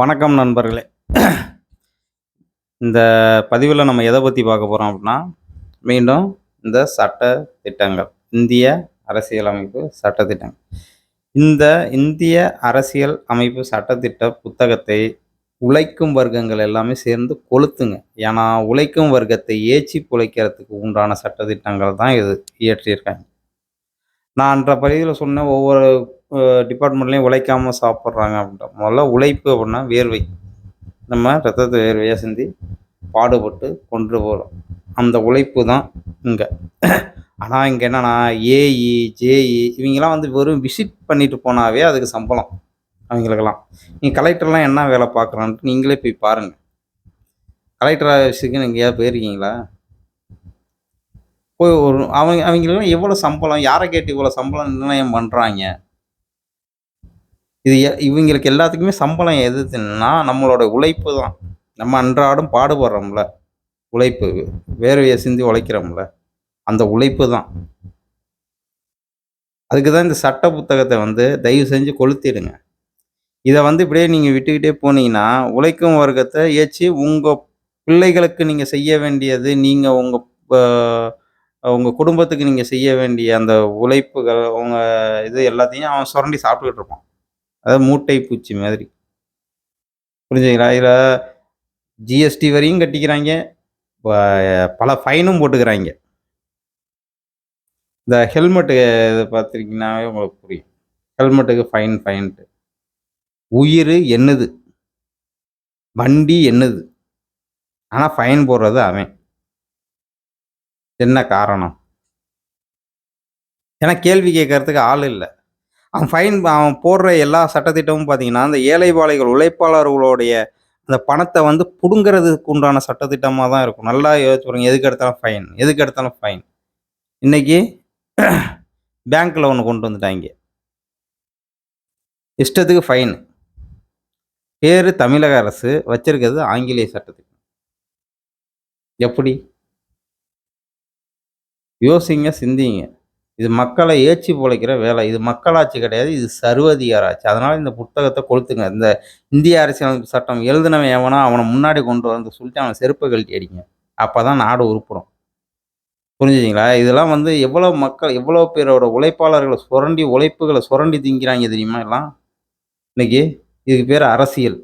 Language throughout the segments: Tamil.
வணக்கம் நண்பர்களே. இந்த பதிவில் நம்ம எதை பற்றி பார்க்க போகிறோம் அப்படின்னா மீண்டும் இந்த சட்ட திட்டங்கள் இந்திய அரசியலமைப்பு சட்டத்திட்டங்கள். இந்த இந்திய அரசியல் அமைப்பு சட்டத்திட்ட புத்தகத்தை உழைக்கும் வர்க்கங்கள் எல்லாமே சேர்ந்து கொளுத்துங்க. ஏன்னா உழைக்கும் வர்க்கத்தை ஏச்சி பிழைக்கிறதுக்கு உண்டான சட்டத்திட்டங்கள் தான் இது இயற்றியிருக்காங்க. நான் அன்ற பதிவில் சொன்ன ஒவ்வொரு டிபார்ட்மெண்ட்லேயும் உழைக்காமல் சாப்பிட்றாங்க அப்படின்ட்டு. முதல்ல உழைப்பு அப்படின்னா வேர்வை. நம்ம ரத்தத்தை வேர்வையாக சிந்தி பாடுபட்டு கொண்டு போகிறோம் அந்த உழைப்பு தான் இங்கே. ஆனால் இங்கே என்னன்னா ஏஇ ஜேஇ இவங்கெல்லாம் வந்து வெறும் விசிட் பண்ணிட்டு போனாவே அதுக்கு சம்பளம் அவங்களுக்கெல்லாம். நீங்கள் கலெக்டர்லாம் என்ன வேலை பார்க்குறான்ட்டு நீங்களே போய் பாருங்கள் கலெக்டர் ஆஃபீஸுக்கு நீங்கள் ஏதாவது போயிருக்கீங்களா? போய் ஒரு அவங்க அவங்களுக்கெல்லாம் எவ்வளோ சம்பளம்? யாரை கேட்டு இவ்வளோ சம்பளம் நிர்ணயம் பண்ணுறாங்க இது எ- இவங்களுக்கு எல்லாத்துக்குமே சம்பளம் எதுன்னா நம்மளோட உழைப்பு தான். நம்ம அன்றாடம் பாடுபடுறோம்ல. உழைப்பு வேர்வையை சிந்தி உழைக்கிறோம்ல. அந்த உழைப்பு தான். அதுக்கு தான் இந்த சட்ட புத்தகத்தை வந்து தயவு செஞ்சு கொளுத்திடுங்க. இதை வந்து இப்படியே நீங்கள் விட்டுக்கிட்டே போனீங்கன்னா உழைக்கும் வர்க்கத்தை ஏற்றி உங்கள் பிள்ளைகளுக்கு நீங்கள் செய்ய வேண்டியது நீங்கள் உங்கள் உங்கள் குடும்பத்துக்கு நீங்கள் செய்ய வேண்டிய அந்த உழைப்புகள் உங்கள் இது எல்லாத்தையும் அவன் சுரண்டி சாப்பிட்டுக்கிட்டு இருப்பான். அதாவது மூட்டை பூச்சி மாதிரி. புரிஞ்சுங்களா இதில் ஜிஎஸ்டி வரையும் கட்டிக்கிறாங்க. பல ஃபைனும் போட்டுக்கிறாங்க. இந்த ஹெல்மெட்டு இதை பார்த்துருக்கீங்கன்னாவே உங்களுக்கு புரியும். ஹெல்மெட்டுக்கு ஃபைன் ஃபைன்ட்டு. உயிர் என்னது? வண்டி என்னது? ஆனால் ஃபைன் போடுறது அவன். என்ன காரணம்? ஏன்னா கேள்வி கேட்கறதுக்கு ஆள் இல்லை. அவன் ஃபைன் அவன் போடுற எல்லா சட்டத்திட்டமும் பார்த்தீங்கன்னா அந்த ஏழைபாளைகள் உழைப்பாளர்களுடைய அந்த பணத்தை வந்து பிடுங்கிறதுக்கு உண்டான சட்டத்திட்டமாக தான் இருக்கும். நல்லா யோசிச்சு பாருங்க எதுக்கு எடுத்தாலும் ஃபைன் எதுக்கு எடுத்தாலும் ஃபைன் இன்னைக்கு பேங்க்கில் ஒன்று கொண்டு வந்துட்டாங்க. இஷ்டத்துக்கு ஃபைன் பேர் தமிழக அரசு வச்சிருக்கிறது ஆங்கிலேய சட்டத்திட்டம். எப்படி? யோசிங்க சிந்திங்க. இது மக்களை ஏச்சி பிழைக்கிற வேலை. இது மக்களாட்சி கிடையாது இது சர்வதிகார ஆட்சி அதனால் இந்த புத்தகத்தை கொளுத்துங்க. இந்த இந்திய அரசியலமைப்பு சட்டம் எழுதினவன் எவனா அவனை முன்னாடி கொண்டு வந்து சொல்லிட்டு அவனை செருப்பை கழட்டி அடிங்க அப்போ தான் நாடு உருப்படும். புரிஞ்சுதுங்களா? இதெல்லாம் வந்து எவ்வளோ மக்கள் எவ்வளோ பேரோட உழைப்பாளர்களை சுரண்டி உழைப்புகளை சுரண்டி திங்கிறாங்க தெரியுமா எல்லாம்? இன்னைக்கு? இதுக்கு பேர் அரசியல்.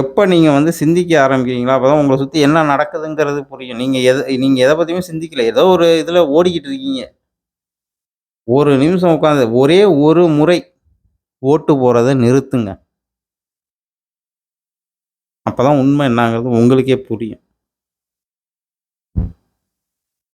எப்போ நீங்கள் வந்து சிந்திக்க ஆரம்பிக்கிறீங்களோ அப்போ தான் உங்களை சுற்றி என்ன நடக்குதுங்கிறது புரியும். நீங்கள் எதை நீங்கள் எதை பற்றியுமே சிந்திக்கல. ஏதோ ஒரு இதில் ஓடிக்கிட்டு இருக்கீங்க. ஒரு நிமிஷம் உட்காந்து ஒரே ஒரு முறை ஓட்டு போகிறத நிறுத்துங்க. அப்போ தான் உண்மை என்னங்கிறது உங்களுக்கே புரியும்.